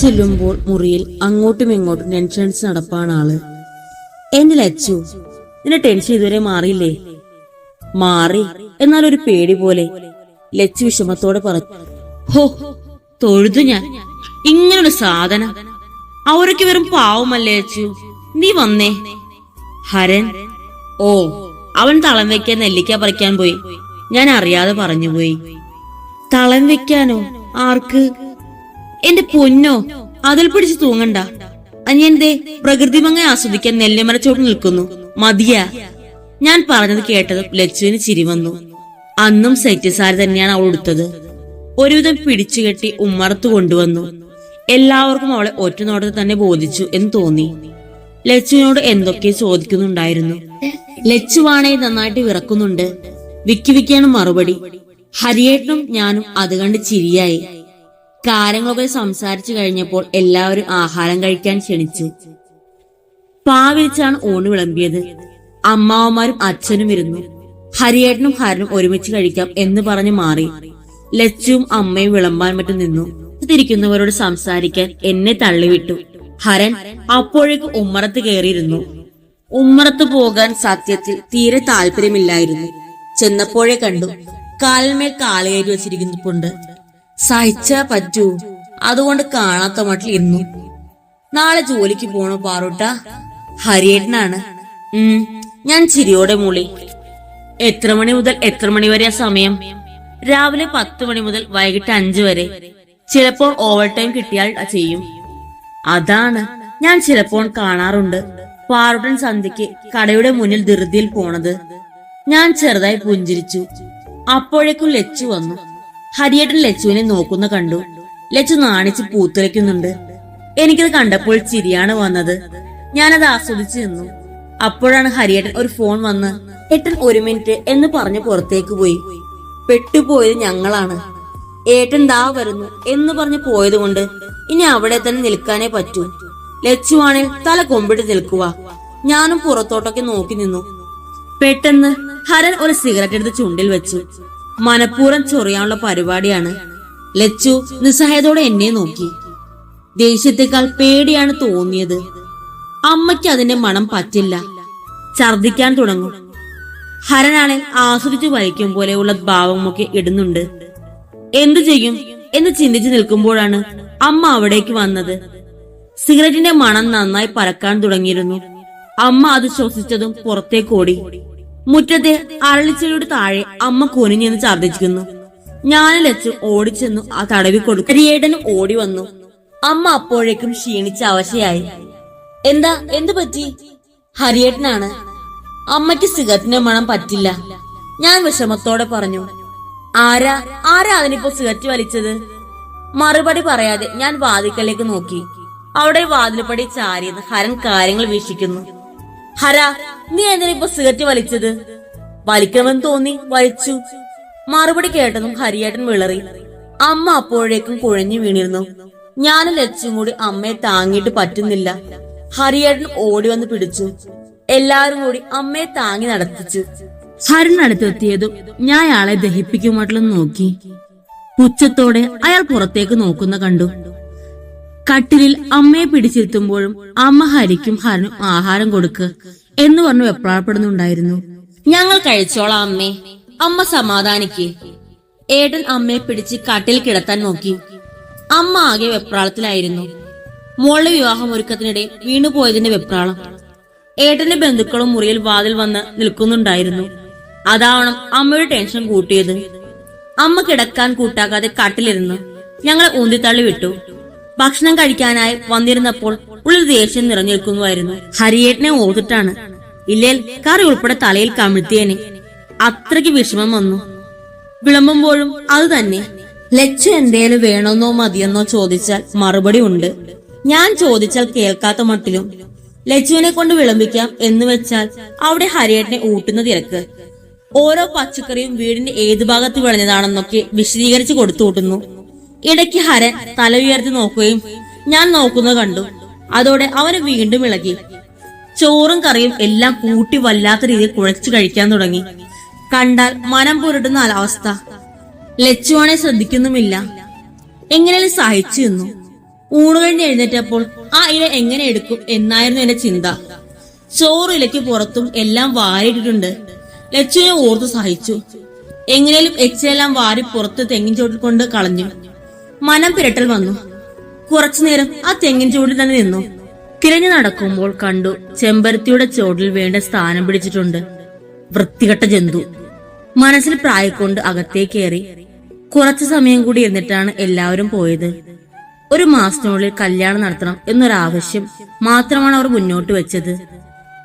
ചെല്ലുമ്പോൾ മുറിയിൽ അങ്ങോട്ടും ഇങ്ങോട്ടും ടെൻഷൻസ് നടപ്പാണ് ആൾ. എന്നിൽ ലച്ചു നിന്റെ ടെൻഷൻ ഇതുവരെ മാറിയില്ലേ? മാറി എന്നാൽ ഒരു പേടി പോലെ ലച്ചു വിഷമത്തോടെ പറഞ്ഞു. ഹോ തൊഴുതു ഞാൻ. ഇങ്ങനൊരു സാധനം. അവരൊക്കെ വെറും പാവമല്ലേ അച്ചു നീ വന്നേ. ഹരൻ? ഓ അവൻ തളം വെക്കാൻ നെല്ലിക്ക പറിക്കാൻ പോയി. ഞാൻ അറിയാതെ പറഞ്ഞുപോയി തളം വെക്കാനോ? ആർക്ക്? എന്റെ പൊന്നോ അതിൽ പിടിച്ച് തൂങ്ങണ്ട. അനിയന്റെ പ്രകൃതി ഭംഗി ആസ്വദിക്കാൻ നെല്ലിമരച്ചോട്ട് നിൽക്കുന്നു. മതിയാ. ഞാൻ പറഞ്ഞത് കേട്ടത് ലച്ചുവിന് ചിരി വന്നു. അന്നും സെറ്റ് സാരി തന്നെയാണ് അവൾ ഉടുത്തത്. ഒരുവിധം പിടിച്ചുകെട്ടി ഉമ്മറത്ത് കൊണ്ടുവന്നു. എല്ലാവർക്കും അവളെ ഒറ്റ നോട്ടത്തിൽ തന്നെ ബോധിച്ചു എന്ന് തോന്നി. ലച്ചുവിനോട് എന്തൊക്കെ ചോദിക്കുന്നുണ്ടായിരുന്നു. ലച്ചുവാണെ നന്നായിട്ട് വിറക്കുന്നുണ്ട്. വിക്കി വിക്കിയാണ് മറുപടി. ഹരിയേട്ടനും ഞാനും അത് കണ്ട് ചിരിയായി. കാര്യങ്ങളൊക്കെ സംസാരിച്ചു കഴിഞ്ഞപ്പോൾ എല്ലാവരും ആഹാരം കഴിക്കാൻ ക്ഷണിച്ചു. പാവിളിച്ചാണ് ഊണ് വിളമ്പിയത്. അമ്മാവന്മാരും അച്ഛനും ഇരുന്നു. ഹരിയേട്ടനും ഹരനും ഒരുമിച്ച് കഴിക്കാം എന്ന് പറഞ്ഞു മാറി. ലച്ചുവും അമ്മയും വിളമ്പാൻ മറ്റും നിന്നു. തിരിക്കുന്നവരോട് സംസാരിക്കാൻ എന്നെ തള്ളിവിട്ടു. ഹരൻ അപ്പോഴേക്ക് ഉമ്മറത്ത് കയറിയിരുന്നു. ഉമ്മറത്ത് പോകാൻ സത്യത്തിൽ തീരെ താല്പര്യമില്ലായിരുന്നു. ചെന്നപ്പോഴേ കണ്ടു. കാലിന്മേൽ കാലുകയറ്റി വെച്ചിരിക്കുന്നുണ്ട് സഹിച്ചാ പറ്റൂ. അതുകൊണ്ട് കാണാത്ത മട്ടിൽ ഇരുന്നു. നാളെ ജോലിക്ക് പോണോ പാറൂട്ട. ഹരിയേട്ടനാണ്. ഉം ഞാൻ ചിരിയോടെ മൂളി. എത്ര മണി മുതൽ എത്ര മണി വരെയാ സമയം? രാവിലെ പത്ത് മണി മുതൽ വൈകിട്ട് അഞ്ചു വരെ. ചിലപ്പോൾ ഓവർ ടൈം കിട്ടിയാൽ ചെയ്യും. അതാണ് ഞാൻ ചിലപ്പോൾ കാണാറുണ്ട്. പാറുടൻ സന്ധ്യക്ക് കടയുടെ മുന്നിൽ ധൃതിയിൽ പോണത്. ഞാൻ ചെറുതായി പുഞ്ചിരിച്ചു. അപ്പോഴേക്കും ലച്ചു വന്നു. ഹരിയേട്ടൻ ലച്ചുവിനെ നോക്കുന്ന കണ്ടു. ലച്ചു നാണിച്ച് പൂത്തുലയ്ക്കുന്നുണ്ട് എനിക്കത് കണ്ടപ്പോൾ ചിരിയാണ് വന്നത്. ഞാനത് ആസ്വദിച്ചു നിന്നു. അപ്പോഴാണ് ഹരിയേട്ടൻ ഒരു ഫോൺ വന്ന് ഏട്ടൻ ഒരു മിനിറ്റ് എന്ന് പറഞ്ഞ് പുറത്തേക്ക് പോയി. പെട്ടുപോയത് ഞങ്ങളാണ്. ഏട്ടൻ ദാ വരുന്നു എന്ന് പറഞ്ഞ് പോയത് കൊണ്ട് ഇനി അവിടെ തന്നെ നിൽക്കാനേ പറ്റൂ. ലച്ചുവാണിൽ തല കൊമ്പിട്ട് നിൽക്കുക ഞാനും പുറത്തോട്ടൊക്കെ നോക്കി നിന്നു. പെട്ടെന്ന് ഹരൻ ഒരു സിഗരറ്റ് എടുത്ത് ചുണ്ടിൽ വെച്ചു. മനഃപൂർവം ചൊറിയാനുള്ള പരിപാടിയാണ്. ലച്ചു നിസ്സഹായതോടെ എന്നെ നോക്കി. ദേഷ്യത്തെക്കാൾ പേടിയാണ് തോന്നിയത്. അമ്മയ്ക്ക് അതിന്റെ മണം പറ്റില്ല. ഛർദിക്കാൻ തുടങ്ങും. ഹരനാളെ ആസ്വദിച്ചു വലിക്കും പോലെയുള്ള ഭാവമൊക്കെ ഇടുന്നുണ്ട്. എന്തു ചെയ്യും എന്ന് ചിന്തിച്ചു നിൽക്കുമ്പോഴാണ് അമ്മ അവിടേക്ക് വന്നത്. സിഗരറ്റിന്റെ മണം നന്നായി പരക്കാൻ തുടങ്ങിയിരുന്നു. അമ്മ അത് ശ്വസിച്ചതും പുറത്തേക്ക് ഓടി. മുറ്റത്തെ അരളിച്ചെടിയുടെ താഴെ അമ്മ കുനിഞ്ഞെന്ന് ഛർദ്ദിച്ചിരുന്നു ഞാൻ ലച്ചു ഓടിച്ചെന്നു ആ തടവി കൊടുക്കും ഹരിയേടനും ഓടി വന്നു. അമ്മ അപ്പോഴേക്കും ക്ഷീണിച്ച അവശയായി. എന്താ എന്തു പറ്റി? ഹരിയേട്ടനാണ്. അമ്മയ്ക്ക് സിഗരറ്റിന്റെ മണം പറ്റില്ല. ഞാൻ വിഷമത്തോടെ പറഞ്ഞു. ആരാ? ആരാ അതിനിപ്പോ സിഗരറ്റ് വലിച്ചത്? മറുപടി പറയാതെ ഞാൻ വാതിക്കലേക്ക് നോക്കി. അവിടെ വാതിൽപ്പടി ചാരിയെന്ന് ഹരൻ കാര്യങ്ങൾ വീക്ഷിക്കുന്നു. ഹര നീ എന്തിനാ ഇപ്പൊ സിഗരറ്റ് വലിച്ചത്? വലിക്കണമെന്ന് തോന്നി വലിച്ചു. മറുപടി കേട്ടതും ഹരിയേട്ടൻ വിളറി. അമ്മ അപ്പോഴേക്കും കുഴഞ്ഞു വീണിരുന്നു. ഞാനും ലച്ചും കൂടി അമ്മയെ താങ്ങിയിട്ട് പറ്റുന്നില്ല. ഹരിയേട്ടൻ ഓടി വന്ന് പിടിച്ചു. എല്ലാരും കൂടി അമ്മയെ താങ്ങി നടത്തിച്ചു. ഹരൻ അടുത്തെത്തിയതും ഞാൻ അയാളെ ദഹിപ്പിക്കുമായിട്ടുള്ള നോക്കി. പുച്ഛത്തോടെ അയാൾ പുറത്തേക്ക് നോക്കുന്ന കണ്ടു. കട്ടിലിൽ അമ്മയെ പിടിച്ചിരുത്തുമ്പോഴും അമ്മ ഹരിക്കും ഹരനും ആഹാരം കൊടുക്ക്. എന്ന് പറഞ്ഞു വെപ്രാളപ്പെടുന്നുണ്ടായിരുന്നു. ഞങ്ങൾ കഴിച്ചോളാം അമ്മേ. അമ്മ സമാധാനിക്ക്. ഏടൻ അമ്മയെ പിടിച്ച് കാട്ടിൽ കിടത്താൻ നോക്കി. അമ്മ ആകെ വെപ്രാളത്തിലായിരുന്നു. മോളുടെ വിവാഹം ഒരുക്കത്തിനിടെ വീണുപോയതിന്റെ വെപ്രാളം. ഏട്ടന്റെ ബന്ധുക്കളും മുറിയിൽ വാതിൽ വന്ന് നിൽക്കുന്നുണ്ടായിരുന്നു. അതാവണം അമ്മയുടെ ടെൻഷൻ കൂട്ടിയത്. അമ്മ കിടക്കാൻ കൂട്ടാക്കാതെ കാട്ടിലിരുന്ന്. ഞങ്ങളെ ഊന്തിത്തള്ളി വിട്ടു. ഭക്ഷണം കഴിക്കാനായി വന്നിരുന്നപ്പോൾ ഉള്ളിൽ ദേഷ്യം നിറഞ്ഞിരിക്കുന്നുവായിരുന്നു ഹരിയേട്ടനെ ഓർത്തിട്ടാണ്. ഇല്ലേൽ കറി ഉൾപ്പെടെ തലയിൽ കമിഴ്ത്തിയേനെ. അത്രയ്ക്ക് വിഷമം വന്നു. വിളമ്പുമ്പോഴും അത് തന്നെ. ലച്ചു എന്തേലും വേണമെന്നോ മതിയെന്നോ ചോദിച്ചാൽ മറുപടി ഉണ്ട്. ഞാൻ ചോദിച്ചാൽ കേൾക്കാത്ത മട്ടിലും. ലച്ചുവിനെ കൊണ്ട് വിളമ്പിക്കാം എന്ന് വെച്ചാൽ അവിടെ ഹരിയേട്ടനെ ഊട്ടുന്ന തിരക്ക്. ഓരോ പച്ചക്കറിയും വീടിന്റെ ഏത് ഭാഗത്ത് വിളഞ്ഞതാണെന്നൊക്കെ വിശദീകരിച്ച് കൊടുത്തു ഇടയ്ക്ക് ഹരൻ തല ഉയർത്തി നോക്കുകയും ഞാൻ നോക്കുന്നത് കണ്ടു. അതോടെ അവന് വീണ്ടും ഇളകി. ചോറും കറിയും എല്ലാം കൂട്ടി വല്ലാത്ത രീതിയിൽ കുഴച്ചു കഴിക്കാൻ തുടങ്ങി. കണ്ടാൽ മനം പുരട്ടുന്ന അവസ്ഥ. ലച്ചുവാണെ ശ്രദ്ധിക്കുന്നുമില്ല. എങ്ങനെയും സഹിച്ചു നിന്നു. ഊണ് കഴിഞ്ഞ് എഴുന്നേറ്റപ്പോൾ ആ ഇല എങ്ങനെ എടുക്കും എന്നായിരുന്നു എന്റെ ചിന്ത. ചോറ് ഇലയ്ക്ക് പുറത്തും എല്ലാം വാരിയിട്ടിട്ടുണ്ട്. ലച്ചുവിനെ ഓർത്ത് സഹിച്ചു. എങ്ങനെയും എച്ചയെല്ലാം വാരി പുറത്ത് തെങ്ങിൻ ചോട്ടിൽ കൊണ്ട് കളഞ്ഞു. മനം പിരട്ടൽ വന്നു. കുറച്ചുനേരം ആ തെങ്ങിൻ ചൂടിൽ തന്നെ നിന്നു. തിരഞ്ഞു നടക്കുമ്പോൾ കണ്ടു ചെമ്പരത്തിയുടെ ചോടിൽ വേണ്ട സ്ഥാനം പിടിച്ചിട്ടുണ്ട് വൃത്തികെട്ട ജന്തു. മനസ്സിൽ പ്രായക്കൊണ്ട് അകത്തേക്കേറി കുറച്ചു സമയം കൂടി ഇരുന്നിട്ടാണ് എല്ലാവരും പോയത്. ഒരു മാസത്തിനുള്ളിൽ കല്യാണം നടത്തണം എന്നൊരാവശ്യം മാത്രമാണ് അവർ മുന്നോട്ട് വെച്ചത്.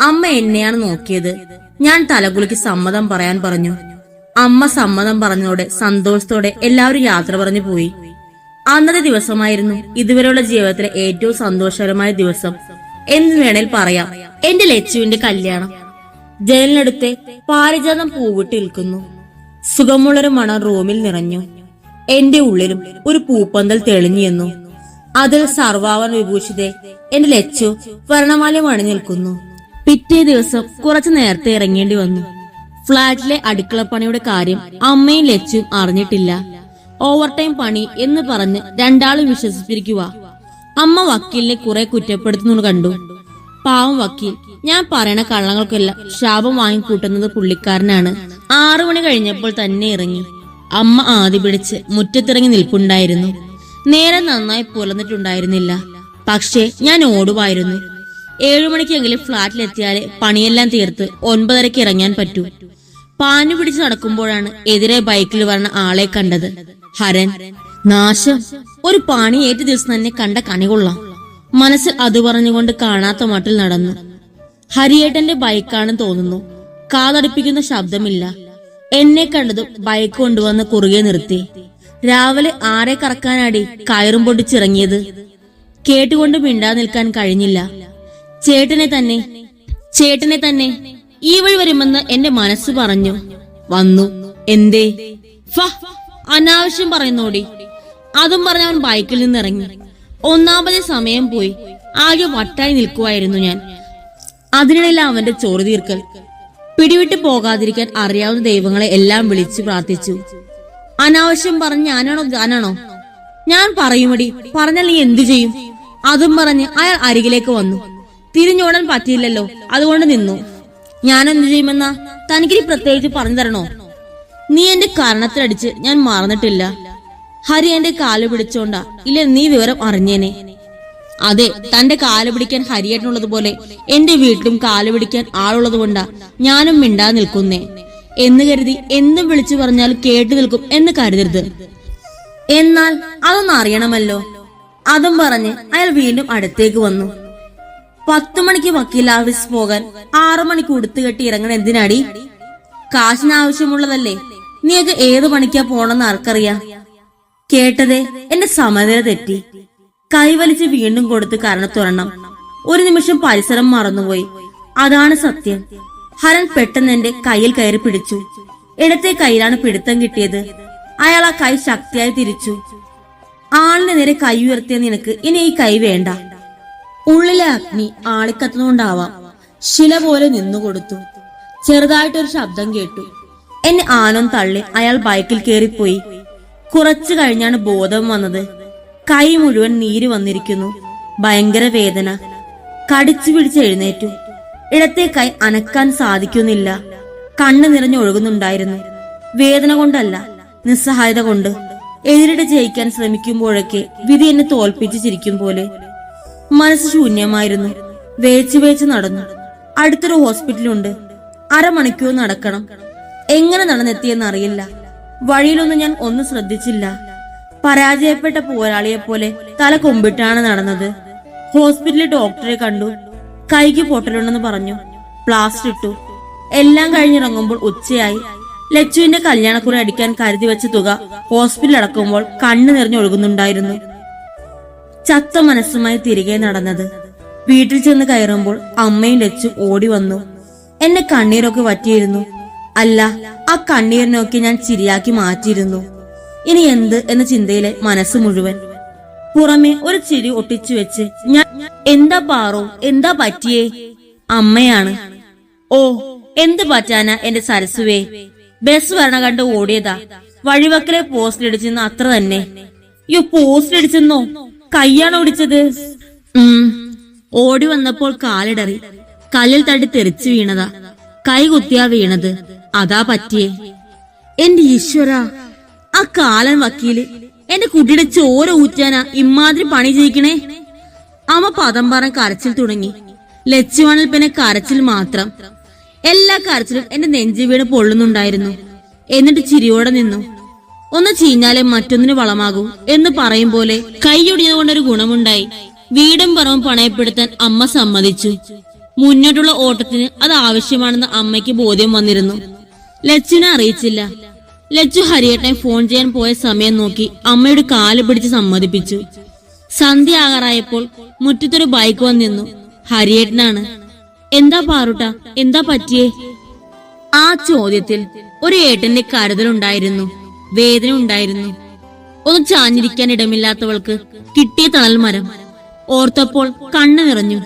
അമ്മ എന്നെയാണ് നോക്കിയത്. ഞാൻ തലകുലിക്ക് സമ്മതം പറയാൻ പറഞ്ഞു. അമ്മ സമ്മതം പറഞ്ഞതോടെ സന്തോഷത്തോടെ എല്ലാവരും യാത്ര പറഞ്ഞു പോയി. അന്നത്തെ ദിവസമായിരുന്നു ഇതുവരെയുള്ള ജീവിതത്തിലെ ഏറ്റവും സന്തോഷകരമായ ദിവസം. എന്ന് വേണേൽ പറയാം. എന്റെ ലച്ചുവിന്റെ കല്യാണം. ജനലിനടുത്തെ പാരിജാതം പൂവിട്ട് നിൽക്കുന്നു. സുഖമുള്ളൊരു മണം റൂമിൽ നിറഞ്ഞു. എന്റെ ഉള്ളിലും ഒരു പൂപ്പന്തൽ തെളിഞ്ഞു അതിൽ സർവാവൻ വിഭൂഷിതെ എന്റെ ലച്ചു വർണമാലയം അണിഞ്ഞു നിൽക്കുന്നു. പിറ്റേ ദിവസം കുറച്ചു നേരത്തെ ഇറങ്ങേണ്ടി വന്നു. ഫ്ളാറ്റിലെ അടുക്കളപ്പണിയുടെ കാര്യം അമ്മയും ലച്ചും അറിഞ്ഞിട്ടില്ല. ഓവർ ടൈം പണി എന്ന് പറഞ്ഞ് രണ്ടാളും വിശ്വസിപ്പിരിക്കുക അമ്മ വക്കീലിനെ കുറെ കുറ്റപ്പെടുത്തുന്നു കണ്ടു. പാവം വക്കീൽ ഞാൻ പറയണ കള്ളങ്ങൾക്കെല്ലാം ശാപം വാങ്ങിക്കൂട്ടുന്നത് പുള്ളിക്കാരനാണ്. ആറു മണി കഴിഞ്ഞപ്പോൾ തന്നെ ഇറങ്ങി. അമ്മ ആദ്യ പിടിച്ച് മുറ്റത്തിറങ്ങി നിൽപ്പുണ്ടായിരുന്നു. നേരെ നന്നായി പുലർന്നിട്ടുണ്ടായിരുന്നില്ല. പക്ഷേ ഞാൻ ഓടുവായിരുന്നു ഏഴു മണിക്കെങ്കിലും ഫ്ളാറ്റിലെത്തിയാലേ പണിയെല്ലാം തീർത്ത് ഒൻപതരയ്ക്ക് ഇറങ്ങാൻ പറ്റൂ. പാനു പിടിച്ച് നടക്കുമ്പോഴാണ് എതിരെ ബൈക്കിൽ വരണ ആളെ കണ്ടത്. ഹരൻ നാശം. ഒരു പാണി ഏറ്റ ദിവസം തന്നെ കണ്ട കണി കൊള്ളാം. മനസ്സിൽ അത് പറഞ്ഞുകൊണ്ട് കാണാത്ത മട്ടിൽ നടന്നു. ഹരിയേട്ടന്റെ ബൈക്കാണെന്ന് തോന്നുന്നു. കാതടിപ്പിക്കുന്ന ശബ്ദമില്ല. എന്നെ കണ്ടതും ബൈക്ക് കൊണ്ടുവന്ന് കുറുകെ നിർത്തി. രാവിലെ ആരെ കറക്കാനാടി കയറും പൊട്ടിച്ചിറങ്ങിയത്? കേട്ടുകൊണ്ട് മിണ്ടാ നിൽക്കാൻ കഴിഞ്ഞില്ല. ചേട്ടനെ തന്നെ ചേട്ടനെ തന്നെ ഈ വഴി വരുമെന്ന് എന്റെ മനസ്സ് പറഞ്ഞു. വന്നു. എന്തേ? ഫ അനാവശ്യം പറയുന്നോടി. അതും പറഞ്ഞ് അവൻ ബൈക്കിൽ നിന്ന് ഇറങ്ങി ഒന്നാമത് സമയം പോയി. ആകെ വട്ടായി നിൽക്കുമായിരുന്നു ഞാൻ. അതിനിടയിൽ അവന്റെ ചോറ് തീർക്കൽ. പിടിവിട്ട് പോകാതിരിക്കാൻ അറിയാവുന്ന ദൈവങ്ങളെ എല്ലാം വിളിച്ചു പ്രാർത്ഥിച്ചു. അനാവശ്യം പറഞ്ഞ് ഞാനാണോ ഞാനാണോ? ഞാൻ പറയുമടി പറഞ്ഞാൽ നീ എന്തു ചെയ്യും? അതും പറഞ്ഞ് അയാൾ അരികിലേക്ക് വന്നു. തിരിഞ്ഞോടാൻ പറ്റിയില്ലല്ലോ അതുകൊണ്ട് നിന്നു. ഞാൻ എന്ത് ചെയ്യുമെന്നാ? തനിക്ക് പ്രത്യേകിച്ച് പറഞ്ഞു തരണോ? നീ എന്റെ കാരണത്തിലടിച്ച് ഞാൻ മറന്നിട്ടില്ല. ഹരി എന്റെ കാൽ പിടിച്ചോണ്ടാ. ഇല്ല നീ വിവരം അറിഞ്ഞേനെ. അതെ തന്റെ കാൽ പിടിക്കാൻ ഹരിയേട്ടനുള്ളതുപോലെ എന്റെ വീട്ടിലും കാൽ പിടിക്കാൻ ആളുള്ളത് കൊണ്ടാ ഞാനും മിണ്ടാ നിൽക്കുന്നേ. എന്ന് കരുതി എന്നും വിളിച്ചു പറഞ്ഞാൽ കേട്ടു നിൽക്കും എന്ന് കരുതരുത്. എന്നാൽ അതൊന്നും അറിയണമല്ലോ. അതും പറഞ്ഞ് അയാൾ വീണ്ടും അടുത്തേക്ക് വന്നു. പത്തു മണിക്ക് വക്കീൽ ഓഫീസ് പോകാൻ ആറു മണിക്ക് ഉടുത്തുകെട്ടി ഇറങ്ങണ എന്തിനാടി? കാശിന് ആവശ്യമുള്ളതല്ലേ? നീയൊക്കെ ഏത് പണിക്കാ പോണെന്ന് ആർക്കറിയാം? കേട്ടതേ എന്റെ സമനില തെറ്റി. കൈവലിച്ച് വീണ്ടും കൊടുത്ത് കരണത്തുറണം ഒരു നിമിഷം പരിസരം മറന്നുപോയി. അതാണ് സത്യം. ഹരൻ പെട്ടെന്ന് എന്റെ കയ്യിൽ കയറി പിടിച്ചു. ഇടത്തെ കയ്യിലാണ് പിടുത്തം കിട്ടിയത്. അയാൾ ആ കൈ ശക്തിയായി തിരിച്ചു. ആളിന് നേരെ കൈ ഉയർത്തിയ നിനക്ക് ഇനി ഈ കൈ വേണ്ട. ഉള്ളിലെ അഗ്നി ആളിക്കത്തുന്നുണ്ടാവാം. ശില പോലെ നിന്നുകൊടുത്തു. ചെറുതായിട്ടൊരു ശബ്ദം കേട്ടു. എന്നെ ആനം തള്ളി അയാൾ ബൈക്കിൽ കയറിപ്പോയി കുറച്ചു കഴിഞ്ഞാണ് ബോധം വന്നത്. കൈ മുഴുവൻ നീര് വന്നിരിക്കുന്നു. ഭയങ്കര വേദന. കടിച്ചു പിടിച്ച് എഴുന്നേറ്റു. ഇടത്തെ കൈ അനക്കാൻ സാധിക്കുന്നില്ല. കണ്ണ് നിറഞ്ഞൊഴുകുന്നുണ്ടായിരുന്നു വേദന കൊണ്ടല്ല നിസ്സഹായത കൊണ്ട്. എതിരിട്ട് ജയിക്കാൻ ശ്രമിക്കുമ്പോഴൊക്കെ വിധി എന്നെ തോൽപ്പിച്ച് ചിരിക്കും പോലെ. മനസ്സ് ശൂന്യമായിരുന്നു. വേച്ചു വേച്ച് നടന്നു. അടുത്തൊരു ഹോസ്പിറ്റലുണ്ട്. അരമണിക്കൂർ നടക്കണം. എങ്ങനെ നടന്നെത്തിയെന്ന് അറിയില്ല. വഴിയിലൊന്നും ഞാൻ ഒന്നും ശ്രദ്ധിച്ചില്ല. പരാജയപ്പെട്ട പോരാളിയെ പോലെ തല കൊമ്പിട്ടാണ് നടന്നത്. ഹോസ്പിറ്റലിൽ ഡോക്ടറെ കണ്ടു. കൈക്ക് പൊട്ടലുണ്ടെന്ന് പറഞ്ഞു. പ്ലാസ്റ്റർ ഇട്ടു. എല്ലാം കഴിഞ്ഞിറങ്ങുമ്പോൾ ഉച്ചയായി. ലച്ചുവിന്റെ കല്യാണക്കുറി അടിക്കാൻ കരുതി വെച്ച തുക ഹോസ്പിറ്റലിൽ അടക്കുമ്പോൾ കണ്ണു നിറഞ്ഞൊഴുകുന്നുണ്ടായിരുന്നു ചത്ത മനസ്സുമായി തിരികെ നടന്നത്. വീട്ടിൽ ചെന്ന് കയറുമ്പോൾ അമ്മയും ലച്ചും ഓടി വന്നു. എന്നെ കണ്ണീരൊക്കെ വറ്റിയിരുന്നു. അല്ല ആ കണ്ണീരിനൊക്കെ ഞാൻ ചിരിയാക്കി മാറ്റിയിരുന്നു. ഇനി എന്ത് എന്ന ചിന്തയിലെ മനസ്സ് മുഴുവൻ. പുറമെ ഒരു ചിരി ഒട്ടിച്ചു വെച്ച് ഞാൻ എന്താ പാറോ? എന്താ പറ്റിയേ? അമ്മയാണ്. ഓ എന്ത് പറ്റാന എന്റെ സരസുവേ ബസ് വരണ കണ്ട് ഓടിയതാ. വഴിവക്കലെ പോസ്റ്റിലിടിച്ചെന്ന് അത്ര തന്നെ. യോ പോസ്റ്റിലിടിച്ചെന്നോ കൈയാണ് ഓടിച്ചത് ഉം. ഓടി വന്നപ്പോൾ കാലിടറി. കല്ലിൽ തട്ടി തെറിച്ചു വീണതാ. കൈ കുത്തിയാ വീണത്. അതാ പറ്റിയേ. എന്റെ ഈശ്വര ആ കാലൻ വക്കീൽ എന്റെ കുട്ടിയുടെ ചോര ഊറ്റാനാ ഇമാതിരി പണി ചെയ്യിക്കണേ. അമ്മ പദം പറഞ്ഞ് കരച്ചിൽ തുടങ്ങി. ലച്ചുവാണിൽ പിന്നെ കരച്ചിൽ മാത്രം. എല്ലാ കരച്ചിലും എന്റെ നെഞ്ചു വീണ് പൊള്ളുന്നുണ്ടായിരുന്നു. എന്നിട്ട് ചിരിയോടെ നിന്നു. ഒന്ന് ചീഞ്ഞാലേ മറ്റൊന്നിന് വളമാകൂ എന്ന് പറയും പോലെ കൈയൊടിയതുകൊണ്ടൊരു ഗുണമുണ്ടായി. വീടും പറവും പണയപ്പെടുത്താൻ അമ്മ സമ്മതിച്ചു. മുന്നോട്ടുള്ള ഓട്ടത്തിന് അത് ആവശ്യമാണെന്ന് അമ്മയ്ക്ക് ബോധ്യം വന്നിരുന്നു. ലച്ചുവിനെ അറിയിച്ചില്ല. ലച്ചു ഹരിയേട്ടനെ ഫോൺ ചെയ്യാൻ പോയ സമയം നോക്കി അമ്മയുടെ കാൽ പിടിച്ച് സമ്മതിപ്പിച്ചു. സന്ധ്യ ആകാറായപ്പോൾ മുറ്റത്തൊരു ബൈക്ക് വന്നിരുന്നു ഹരിയേട്ടനാണ്. എന്താ പാറുട്ട? എന്താ പറ്റിയേ? ആ ചോദ്യത്തിൽ ഒരു ഏട്ടന്റെ കരുതലുണ്ടായിരുന്നു വേദന ഉണ്ടായിരുന്നു. ഒന്ന് ചാഞ്ഞിരിക്കാൻ ഇടമില്ലാത്തവൾക്ക് കിട്ടിയ തണൽ മരം ഓർത്തപ്പോൾ കണ്ണു നിറഞ്ഞു.